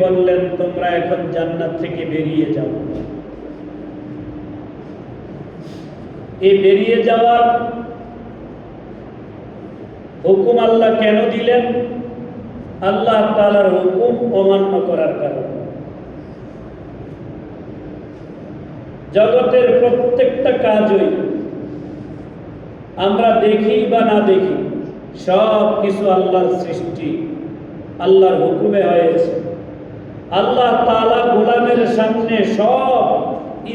বললেন, তোমরা এখন জান্নাত থেকে বেরিয়ে যাও। এই বেরিয়ে যাওয়ার হুকুম আল্লাহ কেন দিলেন? আল্লাহ তাআলার হুকুম অমান্য করার কারণে। জগতের প্রত্যেকটা কাজই আমরা দেখি বা না দেখি, সব কিছু আল্লাহর সৃষ্টি, আল্লাহর হুকুমে হয়েছে। আল্লাহ তালা গোলামের সামনে সব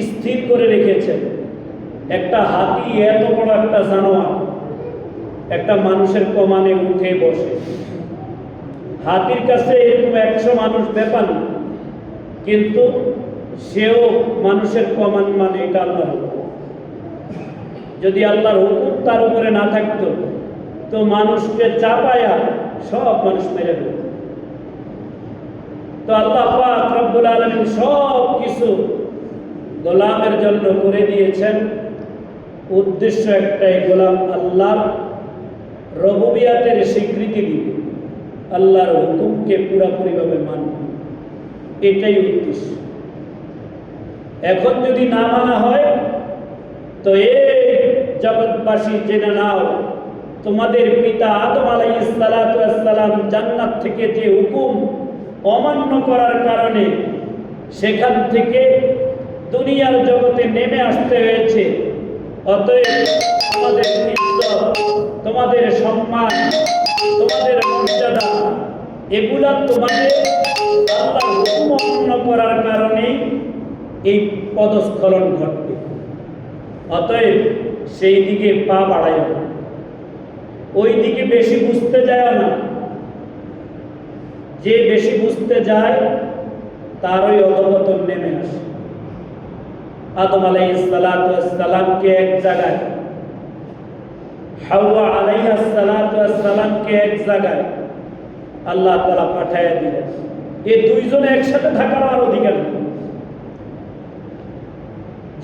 স্থির করে রেখেছেন। একটা হাতি এত বড় একটা জানোয়ার, একটা মানুষের কমানে উঠে বসে। হাতির কাছে এরকম একশো মানুষ ব্যাপার কিন্তু সেও মানুষের কমান মানে এটা আল্লাহ যদি আল্লাহর হুকুম তার উপরে না থাকতো, তো মানুষকে চাপায়া সব মানুষ মেরে ফেলত। তো আল্লাহ পাক রব্বুল আলামিন সব কিছু গোলামের জন্য করে দিয়েছেন। উদ্দেশ্য একটাই, গোলাম আল্লাহর রবুবিয়াতের স্বীকৃতি দিবে। আল্লাহর হুকুমকে পুরাপুরিভাবে মানবে। এটাই উদ্দেশ্য। এখন যদি না মানা হয়, তো এই জগৎবাসী জেনে নাও, তোমাদের পিতা আদম আলাইসালাম জান্নাত থেকে যে হুকুম অমান্য করার কারণে সেখান থেকে দুনিয়ার জগতে নেমে আসতে হয়েছে। অতএব তোমাদের তোমাদের সম্মান, তোমাদের মর্যাদা, এগুলা তোমাদের আল্লাহর হুকুম অমান্য করার কারণেই এই পদস্খলন ঘটবে। অতএব সেই দিকে পা বাড়ায় না। ওই দিকে বেশি বুঝতে যায় না। যে বেশি বুঝতে যায়, তার ওই অধপতন নেমে আসে। আদম আলাইসালামকে এক জায়গায়, হাওয়া আলাইসালামকে এক জায়গায় আল্লাহ তালা পাঠাইয়া দিলেন। এই দুইজনে একসাথে থাকার আর অধিকার নেই।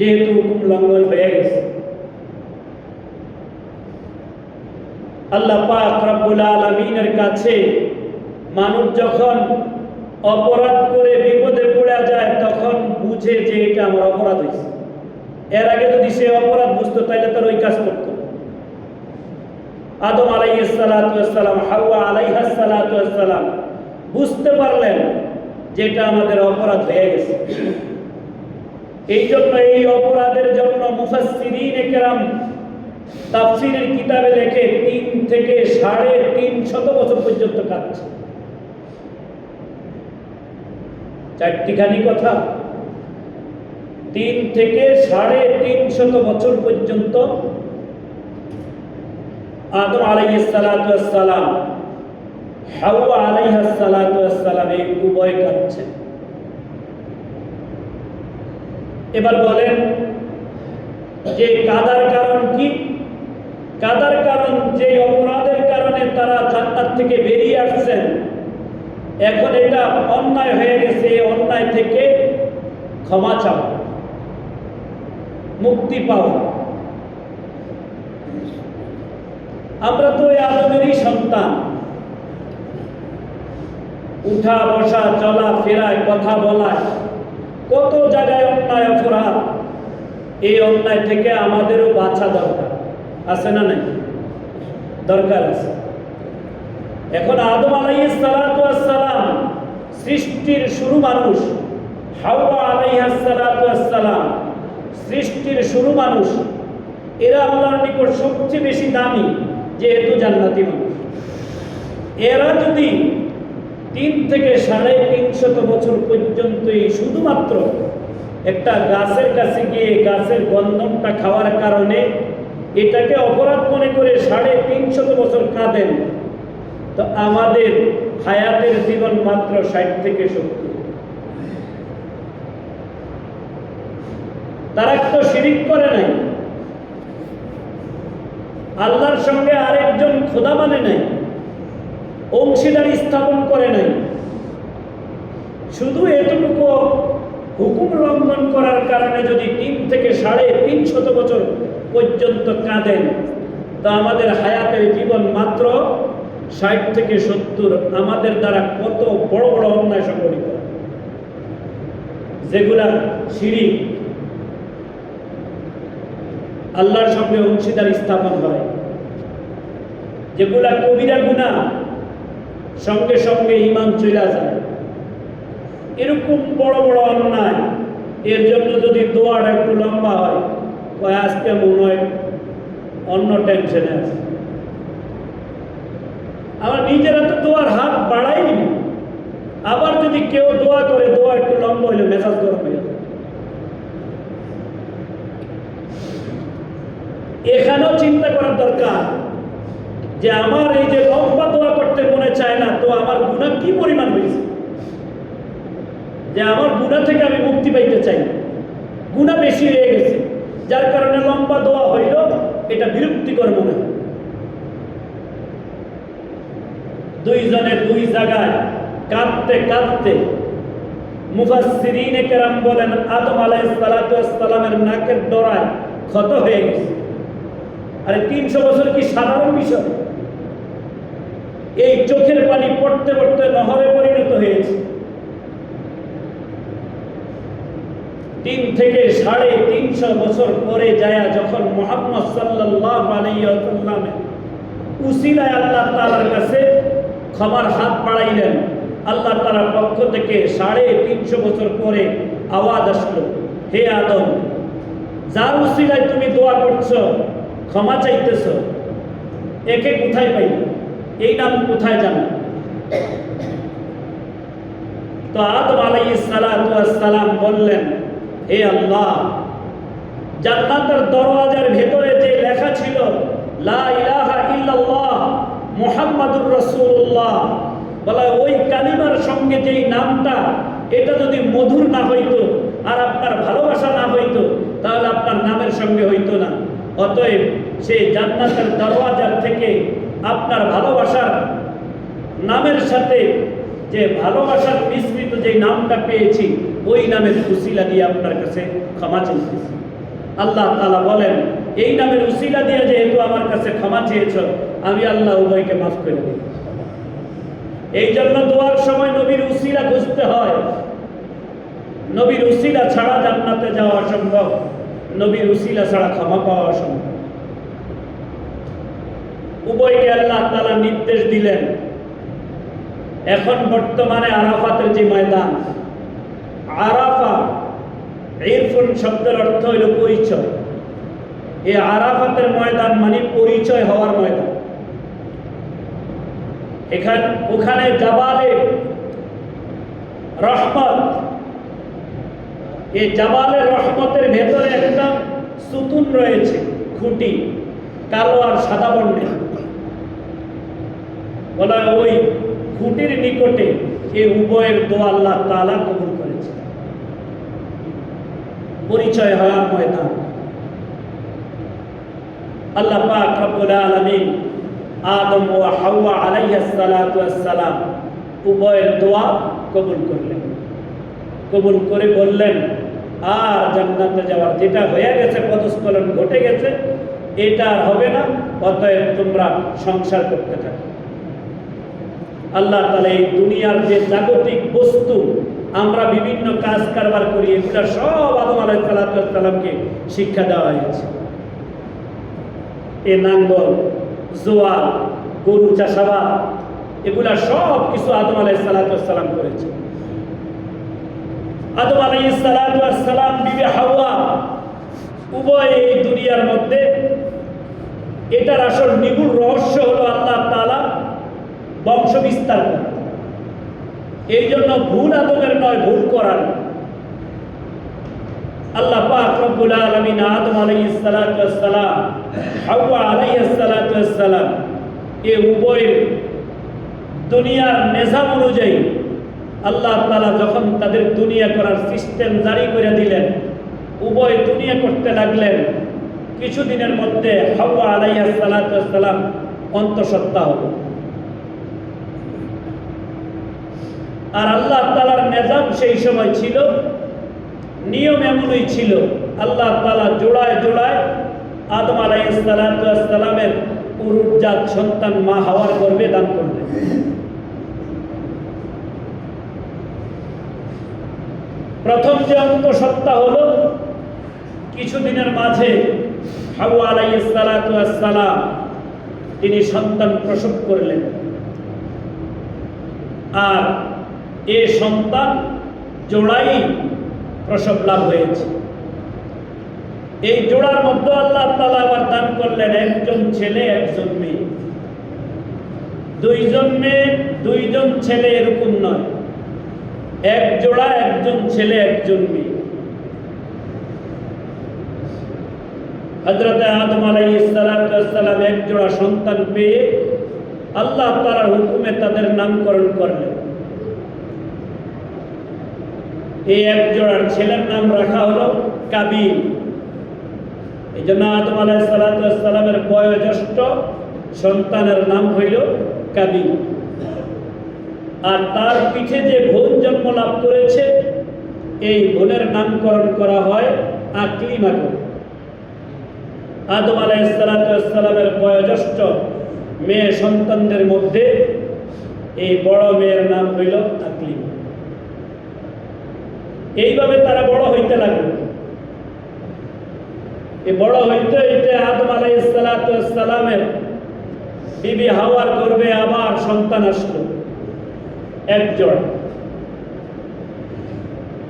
যেহেতু হুকুম লঙ্ঘন হয়ে গেছে। আল্লাহ পাক রব্বুল আলমিনের কাছে মানুষ যখন অপরাধ করে বিপদে পড়ে যায়, তখন বুঝে যে এটা আমার অপরাধ হয়েছে। এর আগে যদি সে অপরাধ বুঝতো তাহলে তার ওই কাজ করতো। আদম আলাইসালাম হাওয়া আলাইহাসালাম বুঝতে পারলেন যে এটা আমাদের অপরাধ হয়ে গেছে। এই জন্য এই অপরাধের জন্য মুফাসসিরিন একরাম তাফসিরের কিতাবে লেখে তিন থেকে সাড়ে তিন শত বছর পর্যন্ত কাটছে চারটিখানি কথা। তিন থেকে সাড়ে তিন শত বছর পর্যন্ত আদম আলাইসালাম হাওয়া আলাইহাসালাম এই উভয় কাটছেন এবার বলেন যে কাদার কারণ কি? কাদার কারণ যে অপরাধের কারণে তারা জান্নাত থেকে বেরিয়ে আসছেন। এখন এটা অন্যায় হয়ে গেছে, এই অন্যায় থেকে ক্ষমা চাওয়া মুক্তি পাওয়া আমরা তো এই আদমেরই সন্তান। উঠা, বসা, চলা ফেরায় কথা বলায় কত জায়গায় অন্যায় অপরাধ, এই অন্যায় থেকে আমাদেরও বাঁচা দরকার। আছে না নাই? দরকার আছে। এখন আদম আলাইসালাম সৃষ্টির শুরু মানুষ। হাওয়া আলাইহাসালাম সৃষ্টির শুরু মানুষ। এরা আল্লাহর নিকট সবচেয়ে বেশি দামি, যেহেতু জান্নাতি মানুষ। এরা যদি তিন থেকে সাড়ে তিনশত বছর পর্যন্ত এই শুধুমাত্র একটা গাছের কাছে গিয়ে গাছের গন্ধনটা খাওয়ার কারণে এটাকে অপরাধ মনে করে সাড়ে তিনশত বছর কাঁদেন। তো আমাদের হায়াতের জীবন মাত্র ষাট থেকে সত্তর। তারা তো শিরিক করে নাই। আল্লাহর সঙ্গে আরেকজন খোদা মানে নাই। অংশীদার স্থাপন করে নাই। শুধু এতটুকু হুকুম লঙ্ঘন করার কারণে যদি তিন থেকে সাড়ে তিন শত বছর পর্যন্ত কাঁদেন, তা আমাদের হায়াতের জীবন মাত্র ষাট থেকে সত্তর আমাদের দ্বারা কত বড় বড় অন্যায় সংগঠিত যেগুলা সিঁড়ি আল্লাহর সঙ্গে অংশীদার স্থাপন হয়, যেগুলা কবিরা গুণা সঙ্গে সঙ্গে ইমান চলে যায়। এরকম বড় বড় অন্যায়, এর জন্য যদি দোয়াটা একটু লম্বা হয় কয় আজকে মনে হয় অন্য টেনশনে আছে। আমার নিজেরা তো দোয়ার হাত বাড়াইনি আবার যদি কেউ দোয়া করে, দোয়া একটু লম্বা হইলে মেজাজ গরম হয়ে যাবে। এখানেও চিন্তা করার দরকার যে আমার এই যে লম্বা দোয়া করতে মনে চায় না, তো আমার গুণা কি পরিমাণ হয়েছে? যে আমার গুণা থেকে আমি মুক্তি পাইতে চাই। গুণা বেশি হয়ে গেছে। যার কারণে লম্বা দোয়া হইল, এটা বিরক্তিকর মনে দুইজনে দুই জায়গায় কাঁদতে কাঁদতে মুফাসসিরিনে কেরাম বলেন, আদম আলাইহিস সালাতু ওয়াস সালামের নাকের ডরায় ক্ষত হয়ে গেছে। আরে তিনশো বছর কি সাধারণ বিষয়? এই চোখের পানি পড়তে পড়তে নহরে পরিণত হয়েছে। তিন থেকে সাড়ে তিনশো বছর পরে যায়া যখন মোহাম্মদ সাল্লাহ উসিলায় আল্লাহ তালার কাছে ক্ষমার হাত বাড়াইলেন, আল্লাহ তালার পক্ষ থেকে সাড়ে তিনশো বছর পরে আওয়াজ আসলো, হে আদম যার উসিলায় তুমি দোয়া করছ, ক্ষমা চাইতেছ, একে কোথায় পাই এই নাম কোথায় জানো? তো আদম আলাইহিস সালাম বললেন হে আল্লাহ, জান্নাতের দরওয়াজার ভেতরে যে লেখা ছিল, লা ইলাহা ইল্লাল্লাহ মুহাম্মাদুর রাসূলুল্লাহ বলা ওই কালিমার সঙ্গে যেই নামটা, এটা যদি মধুর না হইতো আর আপনার ভালোবাসা না হইতো, তাহলে আপনার নামের সঙ্গে হইতো না। অতএব সেই জান্নাতের দরওয়াজার থেকে আপনার ভালোবাসার নামের সাথে যে ভালোবাসার মিশ্রিত যে নামটা পেয়েছি ওই নামের উসিলা দিয়ে আপনার কাছে ক্ষমা চাইতেছি আল্লাহ তালা বলেন, এই নামের উসিলা দিয়ে যেহেতু আমার কাছে ক্ষমা চেয়েছ, আমি আল্লাহ উভয়কে মাফ করে দিই। এই জন্য দোয়ার সময় নবীর উসিলা খুঁজতে হয়। নবীর উসিলা ছাড়া জান্নাতে যাওয়া অসম্ভব। নবীর উসিলা ছাড়া ক্ষমা পাওয়া অসম্ভব। উভয়কে আল্লাহ তালা নির্দেশ দিলেন। এখন বর্তমানে আরাফাতের যে ময়দান আরাফা ইরফুন শব্দের অর্থ হইল পরিচয়। এই আরাফাতের ময়দান মানে পরিচয় হওয়ার ময়দান। এখানে, ওখানে জাবালে রহমত। এই জাবালে রহমতের ভেতরে একটা সুতুন রয়েছে, খুঁটি, কালো আর সাদা বর্ণের। বলা ওই খুঁটির নিকটে এই উভয়ের দোয়া আল্লাহ তালা কবুল পরিচয় হওয়ার ময়দান। আল্লাহ পাক রব্বুল আলামিন আদম ও হাওয়া আলাইহিস সালাতু সালাম উভয়ের দোয়া কবুল করলেন। কবুল করে বললেন, আর জান্নাতে যাওয়ার যেটা হয়ে গেছে, পদস্খলন ঘটে গেছে, এটা আর হবে না, অতএব তোমরা সংসার করতে থাকো। আল্লাহ তালা এই দুনিয়ার যে জাগতিক বস্তু আমরা বিভিন্ন কাজ কারবার করি, এগুলো সব আদম আলাইসালামকে শিক্ষা দেওয়া হয়েছে। এ নাঙ্গল জোয়াল গরু চাষাবাদ, এগুলা সব কিছু আদম আলাই সালাতাম করেছে। আদম আলাই সালাতাম বিবে হাওয়া, উভয় এই দুনিয়ার মধ্যে এটার আসল নিগুড় রহস্য হলো আল্লাহ তালা বংশ বিস্তার করা। এই জন্য ভুল আদমের নয়, ভুল করার। আল্লাহ পাক রব্বুল আলামিন আদম আলাইহিস সালাতু ওয়াস সালাম, হাওয়া আলাইহিস সালাতু ওয়াস সালাম এই উভয়ের দুনিয়ার নিজাম অনুযায়ী আল্লাহ তাআলা যখন তাদের দুনিয়া করার সিস্টেম জারি করে দিলেন, উভয় দুনিয়া করতে লাগলেন, কিছুদিনের মধ্যে হাওয়া আলাইহিস সালাতু ওয়াস সালাম অন্তঃসত্ত্বা হলো। আর আল্লাহ তালার নেজাম সেই সময় ছিল, নিয়ম এমনই ছিল, আল্লাহ তালা জোড়ায় জোড়ায় আদম আলাইসালামের পুরুষজাত সন্তান মা হওয়ার গর্বে দান করলেন। প্রথম যে অন্তঃসত্ত্বা হলো, কিছুদিনের মাঝে হাওয়া আলাইসালাম তিনি সন্তান প্রসব করলেন। আর এ সন্তান জোড়াই প্রসব লাভ হয়েছে। এই জোড়ার মধ্যে আল্লাহ তালা আবার দান করলেন একজন ছেলে, একজন মেয়ে। দুইজন মেয়ে, দুইজন ছেলে এরকম নয়। এক জোড়া, একজন ছেলে, একজন মেয়ে। হজরত আদম আলাইসালাম এক জোড়া সন্তান পেয়ে আল্লাহ তালার হুকুমে তাদের নামকরণ করলেন। এই এক জোড়ার ছেলের নাম রাখা হলো কাবিল। এই জন্য আদম আলাইসালামের বয়োজ্যেষ্ঠ সন্তানের নাম হইল কাবিল। আর তার পিঠে যে বোন জন্ম লাভ করেছে, এই বোনের নামকরণ করা হয় আকলিমা করে আদম আলাইসালামের বয়োজ্যেষ্ঠ মেয়ে সন্তানদের মধ্যে এই বড় মেয়ের নাম হইল আকলিমা। এইভাবে তারা বড় হইতে লাগল। এই বড় হইতে হইতে আদম আলাইসালামের বিবি হাওয়ার গর্বে আবার সন্তান আসলো এক জোড়া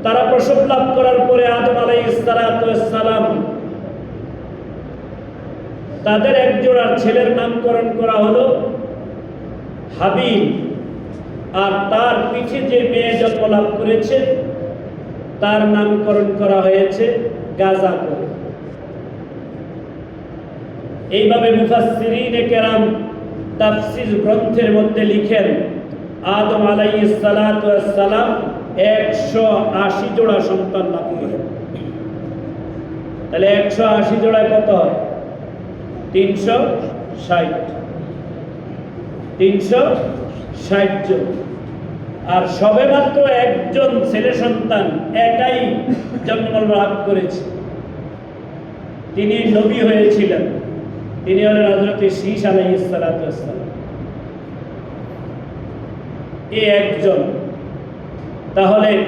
তারা প্রসব লাভ করার পরে আদম আলাইসালাম তাদের এক জোড়ার ছেলের নামকরণ করা হলো হাবিল আর তার পিঠে যে মেয়ে জন্ম লাভ করেছে তার নামকরণ করা হয়েছে গাজা করে। এইভাবে মুফাসসিরিনে কেরাম তাফসির গ্রন্থের মধ্যে লিখেন, আদম আলাইহিস সালাতু সালাম 180 জোড়া সন্তান লাভ করেন। তাহলে 180 জোড়ায় কত হয়? 360 360 জন আর সবে মাত্র একজন ছেলে সন্তান একাই জন্ম লাভ করেছে। তিনি নবী হয়েছিলেন। তিনি হলেন হজরত শীষ আলাইসালাম এ একজন। তাহলে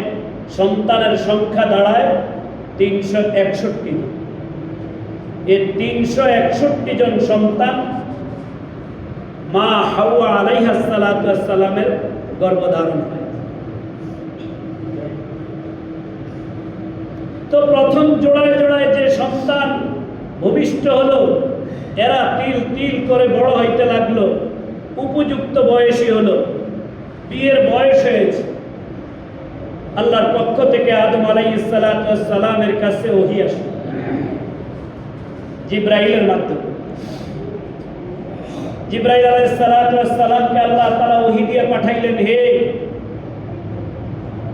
সন্তানের সংখ্যা দাঁড়ায় তিনশো একষট্টি এ তিনশো একষট্টি জন সন্তান মা হাওয়া আলাইহাসালামের গর্ভধারণ তো প্রথম জোড়ায় জোড়ায় যে সন্তান ভূমিষ্ঠ হলো, এরা তিল তিল করে বড় হইতে লাগল, উপযুক্ত বয়সী হলো, বিয়ের বয়স হয়েছে। আল্লাহর পক্ষ থেকে আদম আলাই সালামের কাছে ওহি আসলো। জিব্রাইলের মাধ্যমে। জিব্রাইল আলাই সালামকে আল্লাহ তালা ওহি দিয়ে পাঠাইলেন, হে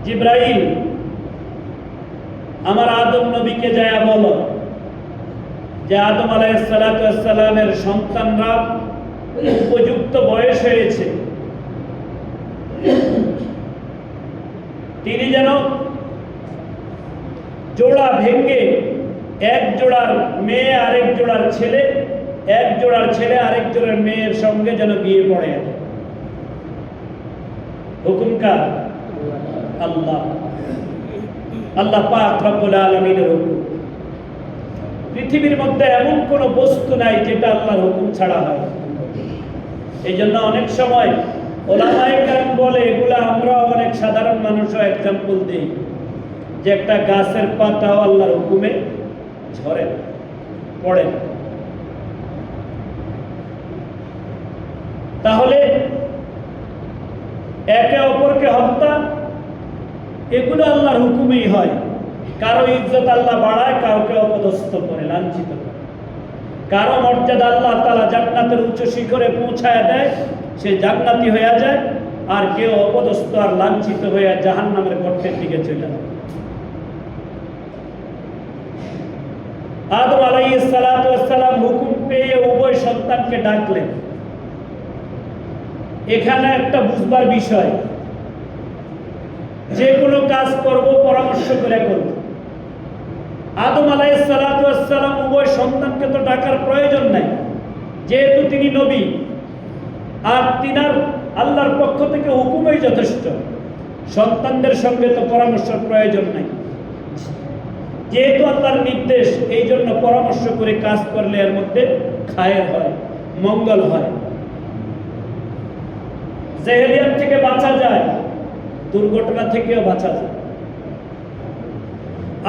জিব্রাইল, আমার আদম নবীকে যায় বলো যে আদম আলাইসালামের সন্তানরা উপযুক্ত বয়স হয়েছে। তিনি যেন জোড়া ভেঙ্গে এক জোড়ার মেয়ে আরেক জোড়ার ছেলে এক জোড়ার ছেলে, আরেক জোড়ার মেয়ের সঙ্গে যেন বিয়ে পড়ে। হুকুমকার আল্লাহ। আল্লাহ পাক রব্বুল আলমিনের হুকুম। পৃথিবীর মধ্যে এমন কোনো বস্তু নাই যেটা আল্লাহর হুকুম ছাড়া হয় এই জন্য অনেক সময় কারণ বলে, এগুলো আমরা অনেক সাধারণ মানুষও এক্সাম্পল দিই যে একটা গাছের পাতাও আল্লাহর হুকুমে ঝরে পড়ে না। তাহলে একে অপরকে হত্যা, এগুলো আল্লাহর হুকুমেই হয়। কারও ইজ্জত আল্লাহ বাড়ায়, কাউকে অপদস্থ করে, লাঞ্ছিত করে। কারও মর্যাদা আল্লাহ তালা জান্নাতের উচ্চ শিখরে পৌঁছায় দেয়, সে জান্নাতি হয়ে যায়, আর কেউ অপদস্থ আর লাঞ্ছিত হয়ে জাহান নামের গর্তের দিকে চলে যায়। আদম আলাই সালাম হুকুম পেয়ে উভয় সন্তানকে ডাকলেন। এখানে একটা বুঝবার বিষয়। যে কোনো কাজ করব, পরামর্শ করে করব। আদম আলাইসালাম উভয় সন্তানকে তো ডাকার প্রয়োজন নাই। যেহেতু তিনি নবী, আর তিনার আল্লাহর পক্ষ থেকে হুকুমই যথেষ্ট। সন্তানদের সঙ্গে তো পরামর্শের প্রয়োজন নাই। যেহেতু আল্লাহর নির্দেশ এই জন্য পরামর্শ করে কাজ করলে এর মধ্যে খায়ের হয়, মঙ্গল হয়। জেহেলিয়াত থেকে বাঁচা যায়, দুর্ঘটনা থেকেও বাঁচা যায়।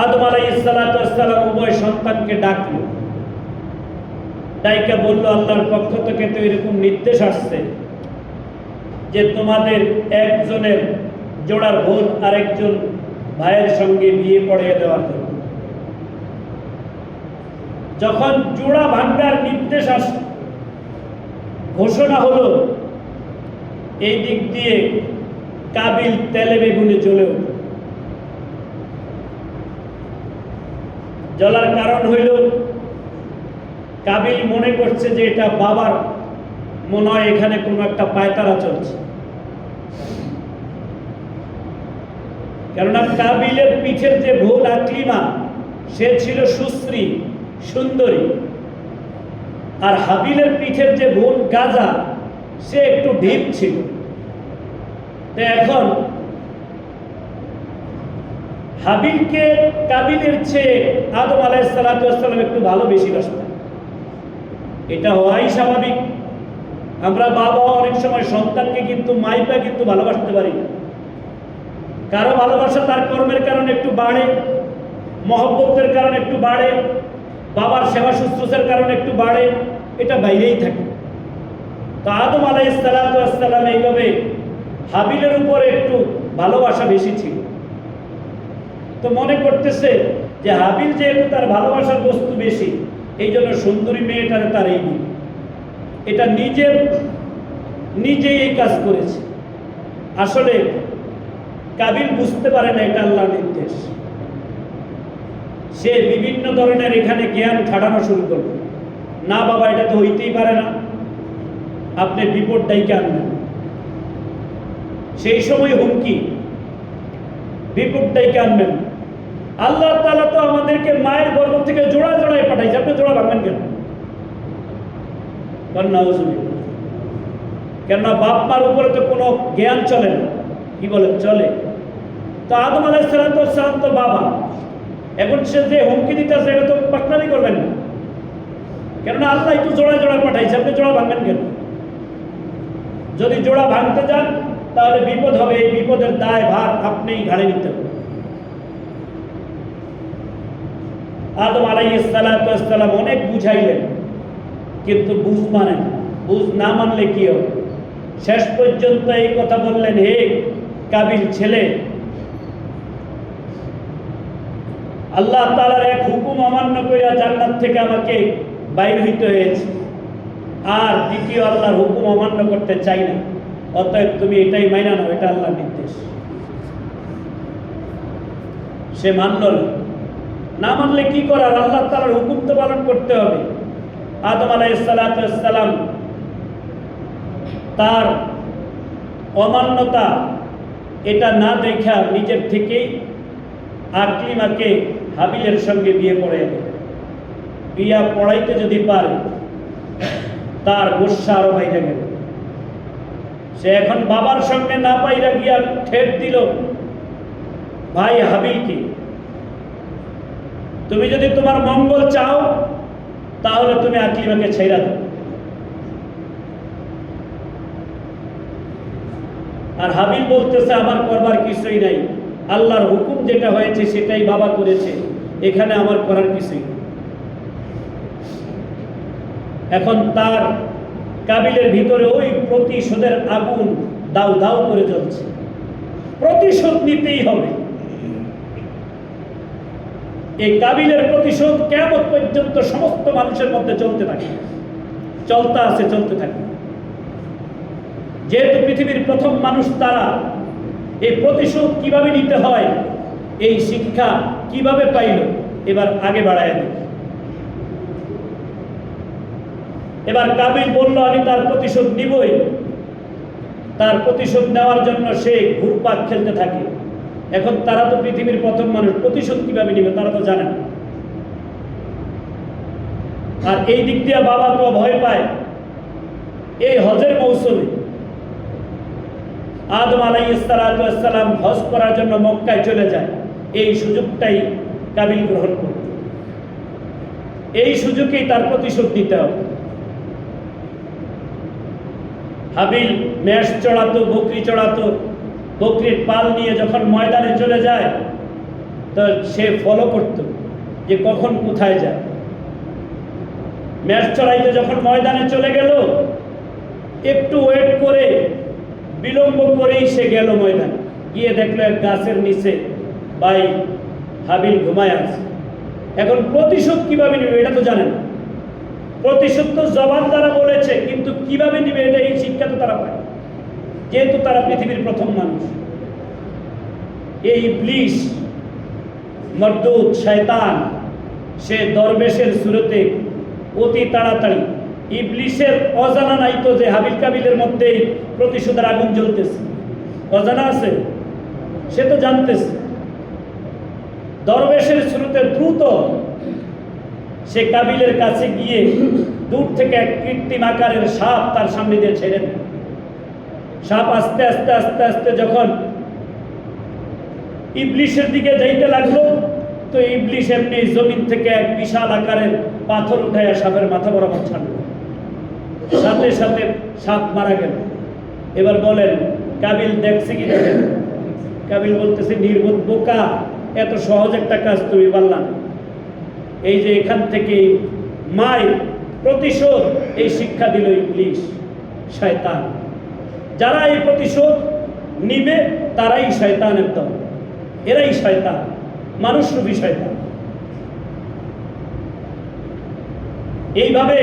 আদম আলাই ইসালাতাম উভয় সন্তানকে ডাকলো। ডাইকা বলল, আল্লাহর পক্ষ থেকে তো এরকম নির্দেশ আসছে যে তোমাদের একজনের জোড়ার বোন আরেকজন ভাইয়ের সঙ্গে বিয়ে পড়িয়ে দেওয়ার জন্য। যখন জোড়া ভাঙ্গার নির্দেশ আস ঘোষণা হলো এই দিক দিয়ে কাবিল তেলে বেগুনে জ্বলে উঠল জ্বলার কারণ হইল, কাবিল মনে করছে যে এটা বাবার মনে হয় এখানে কোনো একটা পায়তারা চলছে। কেননা কাবিলের পিঠের যে ভুল আকলিমা, সে ছিল সুশ্রী, সুন্দরী। আর হাবিলের পিঠের যে ভুল গাজা সে একটু ঢিপ ছিল। এখন হাবিলকে কাবিলের চেয়ে আদম আলাহ সালাতাম একটু ভালো বেশি বাসতেন এটা হওয়াই স্বাভাবিক। আমরা বাবা অনেক সময় সন্তানকে কিন্তু মাইপা কিন্তু ভালোবাসতে পারি না। কারও ভালোবাসা তার কর্মের কারণে একটু বাড়ে, মহব্বতের কারণে একটু বাড়ে, বাবার সেবা শুশ্রূষার কারণে একটু বাড়ে, এটা বাইরেই থাকে। তো আদম আলাই সালাতাম এইভাবে হাবিলের উপরে একটু ভালোবাসা বেশি ছিল। তো মনে করতেছে যে হাবিল যেহেতু তার ভালোবাসার বস্তু বেশি এই জন্য সুন্দরী মেয়েটারে তার এই এটা নিজের, নিজেই এই কাজ করেছে। আসলে কাবিল বুঝতে পারে না এটা আল্লাহ নির্দেশ। সে বিভিন্ন ধরনের এখানে জ্ঞান খাটানো শুরু করবে না বাবা, এটা তো হইতেই পারে না। আপনি বিপদ আনবেন। সেই সময় হুমকি। বিপদ আনবেন। আল্লাহ তালা তো আমাদেরকে মায়ের গর্ভ থেকে জোড়া জোড়ায় পাঠাইছে। আপনি জোড়া ভাববেন কেন? কেননা বাপ মার উপরে তো কোনো জ্ঞান চলে না। কি বলেন চলে। তো আদম আলাইসালাম তো বাবা। এখন সে যে হুমকি দিতে আসে এটা তো পাকনামি করবেন না। কেননা আল্লাহ একটু জোড়া জোড়া পাঠাইছে। আপনি জোড়া ভাঙবেন কেন? যদি জোড়া ভাঙতে যান তাহলে বিপদ হবে, এই বিপদের দায় ভার আপনিই ঘাড়ে নিতে হবে। আদম আলাইসালাম অনেক বুঝাইলেন, কিন্তু বুঝ মানে না। বুঝ না মানলে কি হবে? শেষ পর্যন্ত এই কথা বললেন, হে কাবিল ছেলে, আল্লাহ তালার এক হুকুম অমান্য করিয়া জান্নাত থেকে আমাকে বাইর হইতে হয়েছে। আর দ্বিতীয় আল্লাহর হুকুম অমান্য করতে চাই না। অতএব তুমি এটাই মাইনা নাও, এটা আল্লাহর নির্দেশ। সে মানল, না মানলে কি করার? আল্লাহ তালার হুকুম তো পালন করতে হবে। আদম আলাইসালাম তার অমান্যতা, এটা না দেখা নিজের থেকেই আকলিমাকে হাবিলের সঙ্গে বিয়ে পড়ে বিয়া পড়াইতে যদি পারে তার গোসা আরও বাইরে গেল। সে এখন বাবার সঙ্গে না পাইরা গিয়া ঠেট দিল, ভাই হাবিলকে তুমি যদি তোমার মঙ্গল চাও, তাহলে তুমি আকলিমাকে ছেড়া দাও। আর হাবিল বলতেছে, আমার করবার কিছুই নাই। আল্লাহর হুকুম যেটা হয়েছে সেটাই বাবা করেছে। এখানে আমার করার কিছুই এখন তার কাবিলের ভিতরে ওই প্রতিশোধের আগুন দাউ দাউ করে চলছে প্রতিশোধ নিতেই হবে। এই কাবিলের প্রতিশোধ কেমন পর্যন্ত সমস্ত মানুষের মধ্যে চলতে থাকে। চলতে আছে, চলতে থাকে। যেহেতু পৃথিবীর প্রথম মানুষ তারা, এই প্রতিশোধ কীভাবে নিতে হয়, এই শিক্ষা কীভাবে পাইল, এবার আগে বাড়ায় এবার কাবিল বলল, আমি তার প্রতিশোধ নিবই। তার প্রতিশোধ নেওয়ার জন্য সে ঘুরপাক খেলতে থাকে। এখন তারা তো পৃথিবীর প্রথম মানুষ, প্রতিশোধ কীভাবে নিবে তারা তো জানে না। আর এই দিক দিয়ে বাবা তো ভয় পায়। এই হজের মৌসুমে আদম আলাই ইসালাম হজ করার জন্য মক্কায় চলে যায়। এই সুযোগটাই কাবিল গ্রহণ করত এই সুযোগেই তার প্রতিশোধ দিতে হবে। হাবিল মেষ চড়াতো, বকরি চড়াতো, বকরির পাল নিয়ে যখন ময়দানে চলে যায়, তো সে ফলো করত যে কখন কোথায় যায়। ম্যাচ চড়াইতে যখন ময়দানে চলে গেল, একটু ওয়েট করে, বিলম্ব করেই সে গেল ময়দানে। গিয়ে দেখল এক গাছের নিচে, ভাই, হাবিল ঘুমায় আছে। এখন প্রতিশোধ কীভাবে নেবে এটা তো জানে না। প্রতিশোধ জবান তারা বলেছে, কিন্তু কীভাবে নিবে এটা এই শিক্ষা তো তারা পায়। যেহেতু তারা পৃথিবীর প্রথম মানুষ। এই ইবলিশ মরদুদ শয়তান, সে দরবেশের সুরতে অতি তাড়াতাড়ি ইবলিশের অজানা নাই তো যে হাবিল কাবিলের মধ্যেই প্রতিশোধের আগুন জ্বলতেছে। অজানা আছে? সে তো জানতেছে। দরবেশের শুরুতে দ্রুত সে কাবিলের কাছে গিয়ে দূর থেকে এক কৃত্রিম আকারের সাপ তার সামনে দিয়ে ছেড়ে সাপ আস্তে আস্তে আস্তে আস্তে যখন ইবলিশের দিকে যাইতে লাগল, তো ইবলিশ এমনি জমিন থেকে এক বিশাল আকারের পাথর উঠাইয়া সাপের মাথা বরাবর ছাড়লো। সাথে সাথে সাপ মারা গেল। এবার বলেন, কাবিল দেখছে কি দেখেন কাবিল বলতেছে, নির্বোধ বোকা, এত সহজ একটা কাজ তুমি পারলাম। এই যে এখান থেকে মাই প্রতিশোধ এই শিক্ষা দিল ইবলিশ শয়তান। যারা এই প্রতিশোধ নিবে, তারাই শয়তানের দল। এরাই শয়তান, মানুষ মানুষরূপী শয়তান। এইভাবে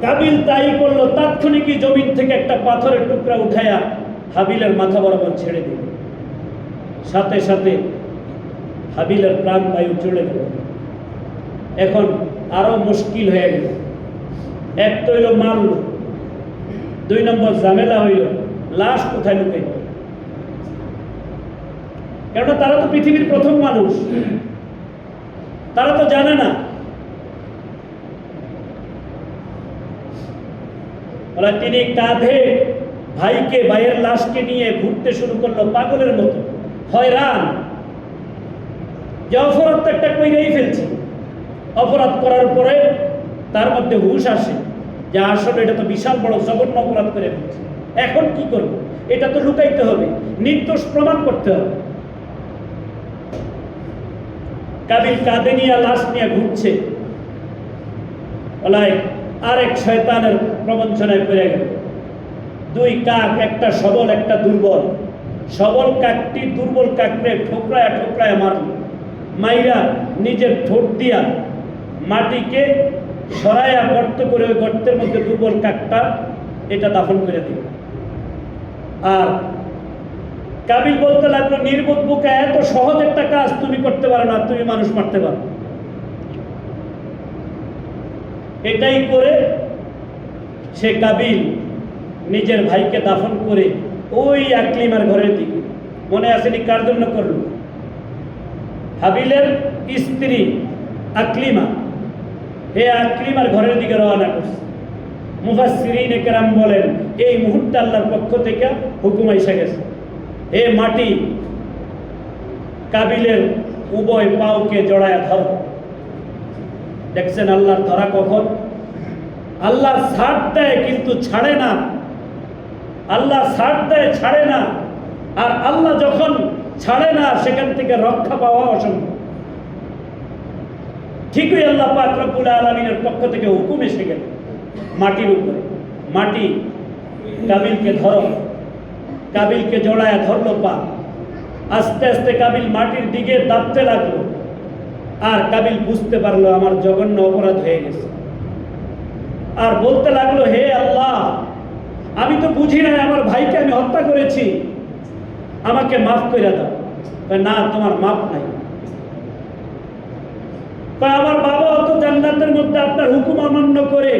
কাবিল তাই করল, তাৎক্ষণিকই জমিন থেকে একটা পাথরের টুকরা উঠাইয়া হাবিলের মাথা বরাবর ছেড়ে দিল। সাথে সাথে হাবিলের প্রাণ বায়ু চলে গেল। এখন আরও মুশকিল হয়ে গেল। এক তো হইল মারল দুই নম্বর ঝামেলা হইল লাশ কোথায় লুকাই কেননা তারা তো পৃথিবীর প্রথম মানুষ। তারা তো জানে না। ওরা তিনি কাঁধে ভাইকে, ভাইয়ের লাশকে নিয়ে ঘুরতে শুরু করল পাগলের মতো। হয়রান। যে অপরাধ তো একটা কইরেই ফেলছে। অপরাধ করার পরে তার মধ্যে হুশ আসে যে আসলে এটা তো বিশাল বড় জঘন্য অপরাধ করে ফেলছে। এখন কি করব? এটা তো লুকাইতে হবে, নির্দোষ প্রমাণ করতে হবে। কাবিল কাঁদে নিয়ে, লাশ নিয়ে ঘুরছে। আরেক শয়তানের প্রবঞ্চনায় পড়ে গেল। দুই কাক, একটা সবল, একটা দুর্বল। সবল কাকটি দুর্বল কাকরে ঠোকরায় ঠোকরায় মারল। মাইরা নিজের ঠোঁট দিয়া মাটিকে সরাইয়া গর্ত করে ওই গর্তের মধ্যে দুর্বল কাকটা এটা দাফন করে দিল। আর কাবিল বলতে লাগল, নির্বোধ বুকে, এত সহজ একটা কাজ তুমি করতে পারো না, তুমি মানুষ মারতে পারো। এটাই করে সে কাবিল নিজের ভাইকে দাফন করে ওই আকলিমার ঘরের দিকে। মনে আসেনি কার জন্য করল? হাবিলের স্ত্রী আকলিমা। হে আকলিমার ঘরের দিকে রওনা করছে। মুফাসসিরিন একরাম বলেন, এই মুহূর্তে আল্লাহর পক্ষ থেকে হুকুম এসে গেছে। হে মাটি, কাবিলের উভয় পাওকে জড়ায় ধর। দেখছেন আল্লাহর ধরা কখন? আল্লাহ ছাড় দেয় কিন্তু ছাড়ে না। আল্লাহ ছাড় দেয় ছাড়ে না। আর আল্লাহ যখন ছাড়ে না, সেখান থেকে রক্ষা পাওয়া অসম্ভব। ঠিকই আল্লাহ পাক রব্বুল আলমিনের পক্ষ থেকে হুকুম এসে গেল মাটির উপরে। মাটি কাবিলকে ধরো, কাবিলকে জড়ায় ধরলো পা। আস্তে আস্তে কাবিল মাটির দিকে দাবতে লাগল। আর কাবিল বুঝতে পারল, আমার জঘন্য অপরাধ হয়ে গেছে। আর বলতে লাগল, হে আল্লাহ, আমি তো বুঝি নাই, আমার ভাইকে আমি হত্যা করেছি। আমাকে মাফ করে দাও। না, তোমার মাফ নাই। আমার বাবা অত জান্নাতের মধ্যে আপনার হুকুম অমান্য করে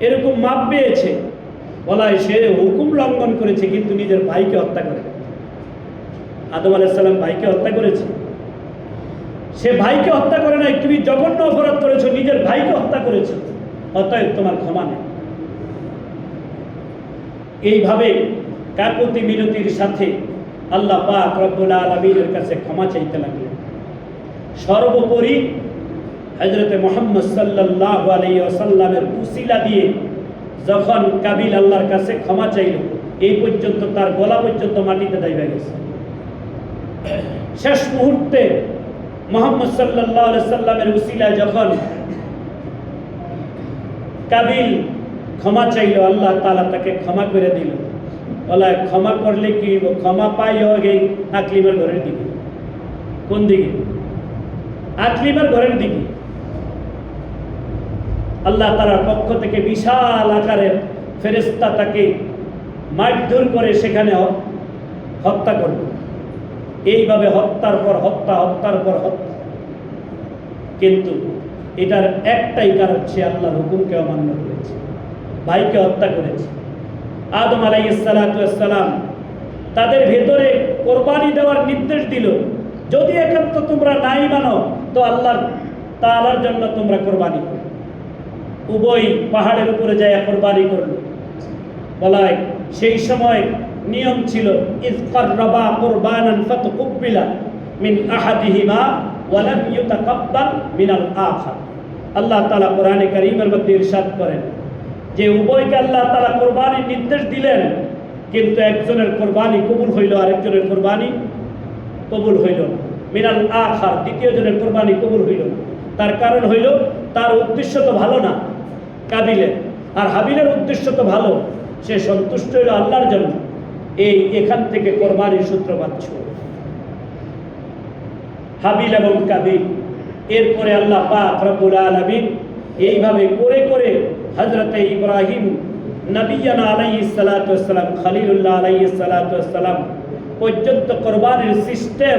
এরকম মাপ পেয়েছে। বলায় সে হুকুম লঙ্ঘন করেছে, কিন্তু নিজের ভাইকে হত্যা করে। আদম আলাইসাল্লাম ভাইকে হত্যা করেছে। সে ভাইকে হত্যা করে নাই, তুমি জঘন্য অপরাধ করেছ, নিজের ভাইকে হত্যা করেছ। অতএব তোমার ক্ষমা নেই। এইভাবে কাকুতি মিনতির সাথে আল্লাহ পাক রব্বুল আলমীর কাছে ক্ষমা চাইতে লাগলেন। সর্বোপরি হজরতে মোহাম্মদ সাল্লাহ আলাইসাল্লামের উসিলা দিয়ে যখন কাবিল আল্লাহর কাছে ক্ষমা চাইল, এই পর্যন্ত তার গলা পর্যন্ত মাটিতে দাইবে গেছে। শেষ মুহূর্তে মোহাম্মদ সাল্লাহ সাল্লামের উসিলা যখন কাবিল ক্ষমা চাইল, আল্লাহ তালা তাকে ক্ষমা করে দিল। বলা, ক্ষমা করলে কি হইব? ক্ষমা পাই এই আকলিমের ঘরের দিকে। কোন দিকে? আকলিমের ঘরের দিকে। আল্লাহ তালার পক্ষ থেকে বিশাল আকারের ফেরেস্তা তাকে মারধর করে সেখানে হত্যা করবে এইভাবে হত্যার পর হত্যা, হত্যার পর হত্যা। কিন্তু এটার একটাই কারণ, সে আল্লাহর হুকুমকে অমান্য করেছে, ভাইকে হত্যা করেছে। আদম আলাইসালাম তাদের ভেতরে কোরবানি দেওয়ার নির্দেশ দিল। যদি একান্ত তোমরা নাই মানো, তো আল্লাহর তালার জন্য তোমরা কোরবানি করো। উভয় পাহাড়ের উপরে যায় কোরবানি করল। বলা হয় সেই সময় নিয়ম ছিল ইফকার রবা কোরবানান ফাতকুব্বিলা মিন আহাদিহিমা ওয়ালাম ইউতাকাব্বাল মিনাল আখার। আল্লাহ তাআলা কোরআনে কারীমের মধ্যে ইরশাদ করেন যে উভয়কে আল্লাহ তারা কোরবানির নির্দেশ দিলেন, কিন্তু একজনের কোরবানি কবুল হইল আরেকজনের কোরবানি কবুল হইল মিনাল আখার, দ্বিতীয় জনের কোরবানি কবুল হইল তার কারণ হইল, তার উদ্দেশ্য তো ভালো না, কাবিলের। আর হাবিলের উদ্দেশ্য তো ভালো, সে সন্তুষ্ট হইল আল্লাহর জন্য। এই এখান থেকে কোরবানির সূত্রপাত ছিল হাবিল এবং কাবিল, এরপরে আল্লাহ পাক রব্বুল আলামিন এইভাবে করে করে হজরতে ইব্রাহিম নবিয়ানা আলাইহি সালাতু ওয়াসসালাম, খলিলুল্লাহ আলাইহি সালাতু ওয়াসসালাম পর্যন্ত কোরবানির সিস্টেম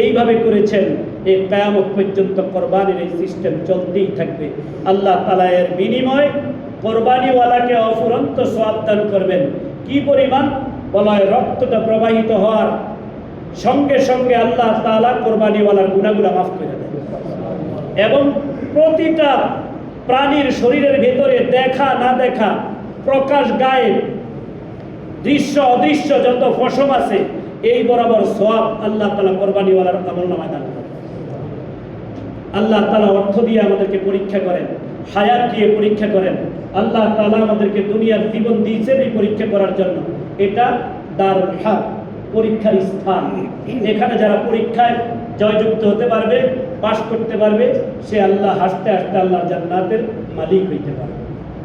এইভাবে করেছেন এই কিয়ামত পর্যন্ত কোরবানির এই সিস্টেম চলতেই থাকবে। আল্লাহ তাআলা এর বিনিময় কোরবানিওয়ালাকে অফুরন্ত সওয়াব দান করবেন। কি পরিমাণ? বলা হয় রক্তটা প্রবাহিত হওয়ার সঙ্গে সঙ্গে আল্লাহ তাআলা কোরবানিওয়ালার গুণাগুলা মাফ করে দেন। এবং প্রতিটা প্রাণীর শরীরের ভেতরে দেখা না দেখা, প্রকাশ গায়ে, দৃশ্য অদৃশ্য যত ফসম আছে, এই বরাবর সব আল্লাহ তালা কোরবানিওয়ালার আমল নামায় দান। আল্লাহ তালা অর্থ দিয়ে আমাদেরকে পরীক্ষা করেন, হায়াত দিয়ে পরীক্ষা করেন। আল্লাহ তালা আমাদেরকে দুনিয়ার জীবন দিয়েছেন এই পরীক্ষা করার জন্য। এটা দার হাক, পরীক্ষার স্থান। এখানে যারা পরীক্ষায় জয়যুক্ত হতে পারবে পাশ করতে পারবে, সে আল্লাহ হাসতে হাসতে আল্লাহ জান্নাতের মালিক হইতে পারবে।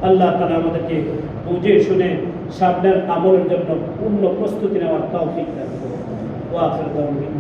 আল্লাহ তারা আমাদেরকে বুঝে শুনে সামনের আমলের জন্য পূর্ণ প্রস্তুতি নেওয়ার তৌফিক দেন আখির দাওয়ানা